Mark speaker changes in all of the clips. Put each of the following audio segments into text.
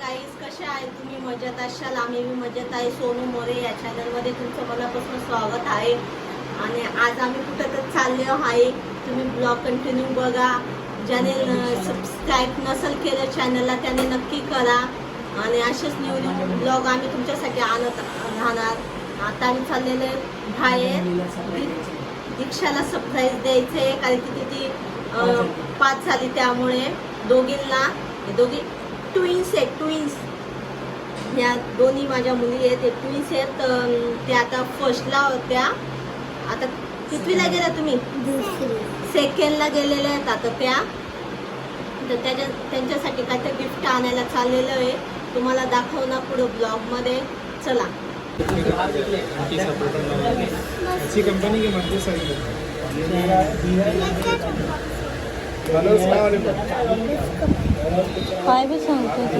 Speaker 1: Guys कशा आहे तुम्ही? मजेत असाल आम्ही बी मजेत आहे. सोनू मोरे या चॅनलमध्ये तुमचं मनापासून स्वागत आहे. आणि आज आम्ही कुठं तर चाललो आहे तुम्ही ब्लॉग कंटिन्यू बघा. ज्याने सबस्क्राईब नसेल केलं चॅनलला त्याने नक्की करा. आणि असेच न्यू न्यू ब्लॉग आम्ही तुमच्यासाठी आणत राहणार. आता आम्ही चाललेले बाहेर. दीक्षाला सरप्राईज द्यायचे कारण की ती पाच झाली त्यामुळे. दोघींना दोघी ट्विन्स आहेत ट्विन्स ह्या दोन्ही माझ्या मुली आहेत ते ट्विन्स आहेत अं, त्या आता फर्स्टला होत्या. आता कितवीला गेल्या तुम्ही? सेकंडला गेलेल्या आहेत आता त्या. तर त्याच्या त्यांच्यासाठी काय तर गिफ्ट आणायला चाललेलं आहे. तुम्हाला दाखव ना पुढं ब्लॉगमध्ये चला.
Speaker 2: कंपनी
Speaker 1: काय बी सांगतो
Speaker 2: है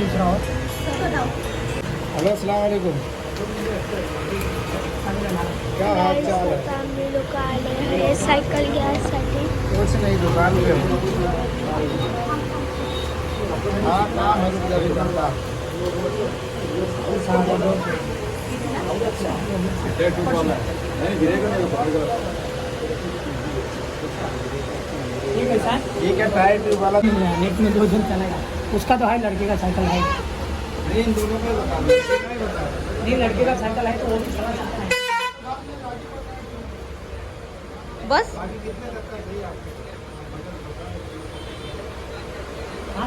Speaker 2: दूसरा हेलो अस्सलाम वालेकुम. क्या हाल चाल है?
Speaker 3: आम्ही लोक आले सायकल घ्यायसाठी.
Speaker 2: कुछ नहीं दुकान
Speaker 4: ठीक है सर
Speaker 2: ठीक है टायर ट्यूब वाला
Speaker 4: नेट में दो दिन चलेगा उसका तो है लड़के का साइकिल है।
Speaker 2: नहीं इन दोनों का बता नहीं
Speaker 4: लड़के का साइकिल है तो वो भी चला सकता है।
Speaker 1: बस।
Speaker 4: हाँ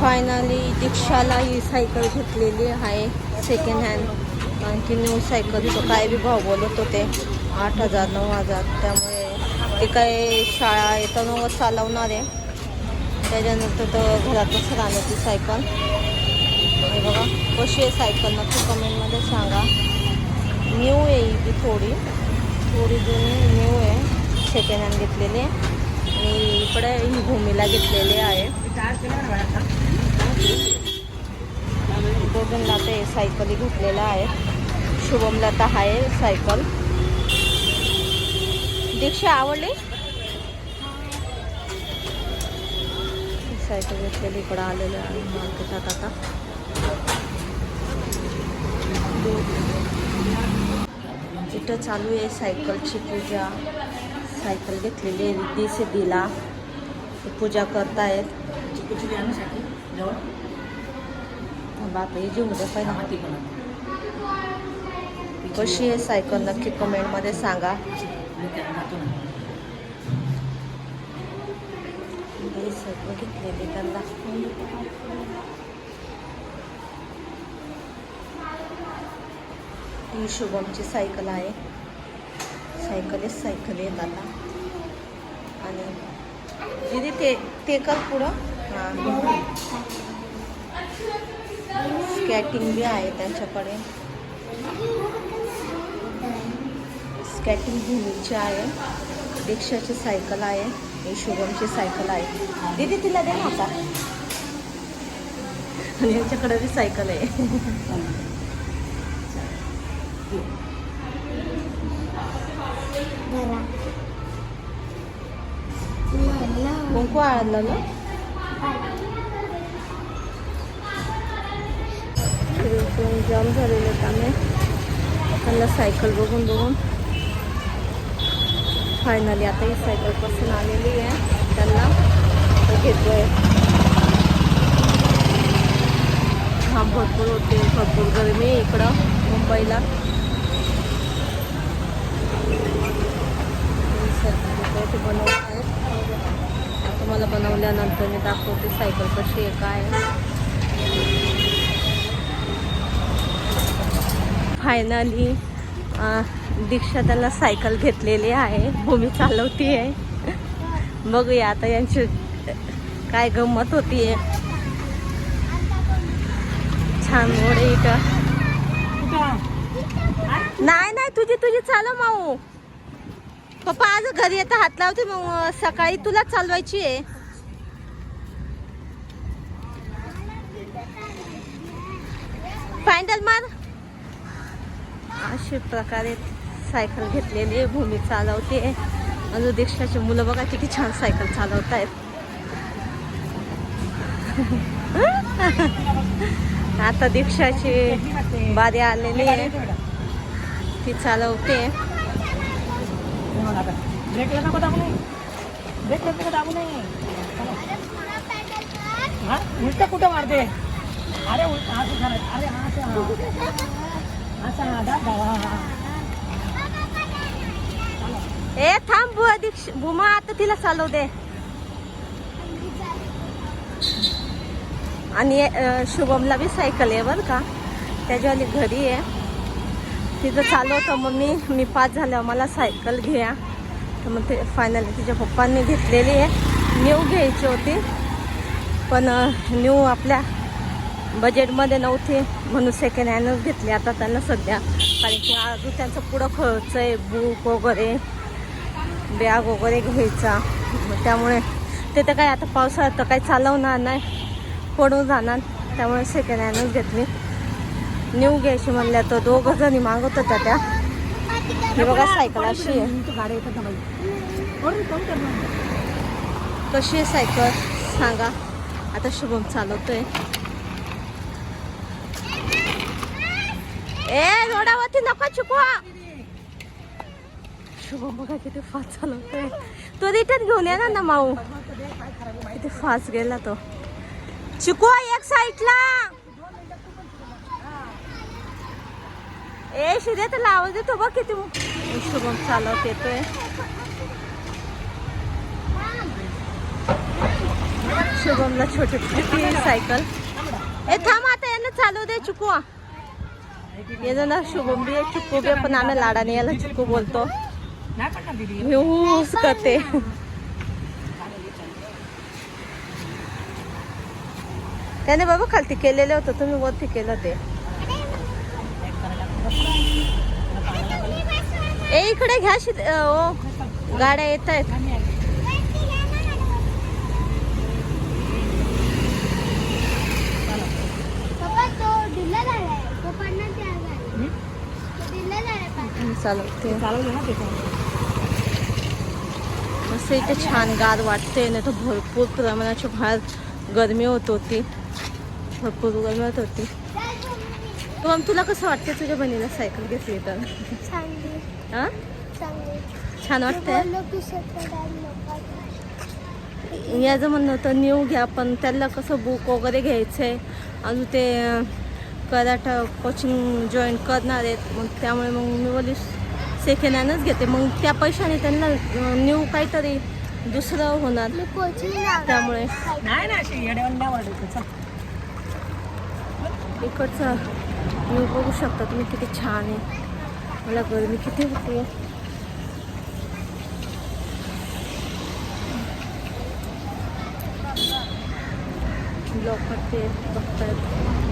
Speaker 1: फायनली दीक्षाला ही सायकल घेतलेली आहे. सेकंड हँड आणखी न्यू सायकलचं काय बी भाव बोलत होते. आठ हजार नऊ हजार. त्यामुळे ते काय शाळा येताना चालवणार आहे. त्याच्यानंतर तर घरातच राहणार ती सायकल हे बघा कशी आहे सायकल नक्की कमेंटमध्ये सांगा. न्यू आहे ही थोडी. थोडी जुनी न्यू आहे. सेकंड हँड घेतलेली आहे. आणि इकडे ही भूमीला घेतलेली आहे. दोघांना ते सायकली घेतलेल्या आहेत शुभमला तर आहे सायकल. दीक्षा आवडली? सायकल घेतलेली इकडं आलेलं आहे मार्केटात आता. इथं चालू आहे सायकलची पूजा. सायकल घेतलेली आहे. रिद्धी सिद्धीला पूजा करतायत.
Speaker 4: कुछ ले
Speaker 1: बाप हे जेवू द्या पहिला.
Speaker 4: ती
Speaker 1: कशी आहे सायकल नक्की कमेंटमध्ये सांगा.
Speaker 4: मी त्यांना जातो ना
Speaker 1: ही सायकल घेतलेली त्यांना. ही शुभमची सायकल आहे. सायकलच सायकल आहेत आता दीदी ते ते कर पुढं हां स्कॅटिंग बी आहे त्यांच्याकडे स्कॅटिंग भूमीची आहे रिक्षाची सायकल आहे हे शुभमची सायकल आहे दीदी तिला दे ना आता यांच्याकडे बी सायकल आहे कुंकू आणलं ना. फिरून जाम झालेले त्यामुळे त्यांना सायकल बघून बघून. फायनली आता ही सायकलपासून आलेली आहे. त्यांना घेतोय. हा भरपूर होते. भरपूर गरमी इकडं मुंबईला ही सायकल घेतोय ते बनवत आहेत तुम्हाला बनवल्यानंतर मी दाखवते सायकल कशी आहे काय आहे. फायनली दीक्षा त्यांना सायकल घेतलेली आहे. भूमी चालवती आहे बघूया आता यांची काय गंमत होतीये. छान मोड इथं. नाही नाही तुझी तुझी चालव माऊ. पप्पा आज घरी येता हात लावते मग सकाळी तुला चालवायची आहे फायनल मार. अशा प्रकारे सायकल घेतलेली आहे भूमी चालवते. अजून दीक्षाची मुलं बघा किती छान सायकल चालवत आहेत आता दीक्षाची बारी आलेली आहे. ती चालवते.
Speaker 4: हा? कुठं मारते? अरे असं झालं अरे असं
Speaker 1: ए थांब भू दीक्ष भूमा आता तिला चालव दे. आणि शुभमला बी सायकल आहे बरं का? त्याच्यावाली घरी आहे. तिथं चालवतं मग मी मी पास झाल्यावर मला सायकल घ्या. तर मग ते फायनली तिच्या पप्पांनी घेतलेली आहे. न्यू घ्यायची होती. पण न्यू आपल्या बजेटमध्ये नव्हते म्हणून सेकंड हँडच घेतली. आता त्यांना सध्या कारण की अजून त्यांचं पुढं खर्च आहे बुक वगैरे बॅग वगैरे घ्यायचा. मग त्यामुळे ते तर काय आता पावसाळ्यात तर काही चालवणार नाही पडून जाणार. त्यामुळे सेकंड हँडच घेतली. न्यू घ्यायची म्हणल्या तर दोघं जणी मागत होत्या त्या. हे बघा सायकल अशी आहे. कशी आहे सायकल सांगा. आता शुभम चालवतोय. ए रोडावरती नको चुकवा शुभम बघा किती फास्ट चालवतोय. तो रिटर्न घेऊन येणार ना माऊ. किती फास्ट गेला तो. चुकवा एक साईडला. ए शिदे तर आवाज देतो बघ किती शुभम चालवत येतोय. शुभमला छोटी छोटी सायकल. ए थांब आता यांना चालू दे चुकवा ये ना शुभम बी आहे, बी पण आम्ही लाडाने याला चुकू बोलतो।
Speaker 4: नाही
Speaker 1: करते त्याने बाबा खालती केलेले होतं तुम्ही वरती केलं ते ए इकडे घ्या शिद ओ गाड्या येत आहेत
Speaker 4: आम्ही आलो.
Speaker 3: पप्पा तो ढिल्ला झालाय तो पडणार त्या झाला तो ढिल्ला झालाय पाय.
Speaker 1: चालवते. मस्त इथे छान गार वाटते नाही तर भरपूर प्रमाणाच्या बाहेर गरमी होत होती. भरपूर गरमी होत होती. तो मग तुला कसं वाटते तुझ्या बहिणीला सायकल घेतली तर? हा? छान वाटतंय?
Speaker 3: नको.
Speaker 1: याचं म्हणणं होतं न्यू घ्या पण त्याला कसं बुक वगैरे घ्यायचं आहे अजून ते अं, कराटा कोचिंग जॉईन करणार आहेत. मग त्यामुळे मग मी बोली सेकंड हँडच घेते. मग त्या पैशाने त्यांना न्यू काहीतरी दुसरं होणार.
Speaker 3: मी.
Speaker 1: त्यामुळे. इकडचं व्ह्यू बघू शकता तुम्ही किती छान आहे. मला गरमी किती होती. लोक ते बघतायत.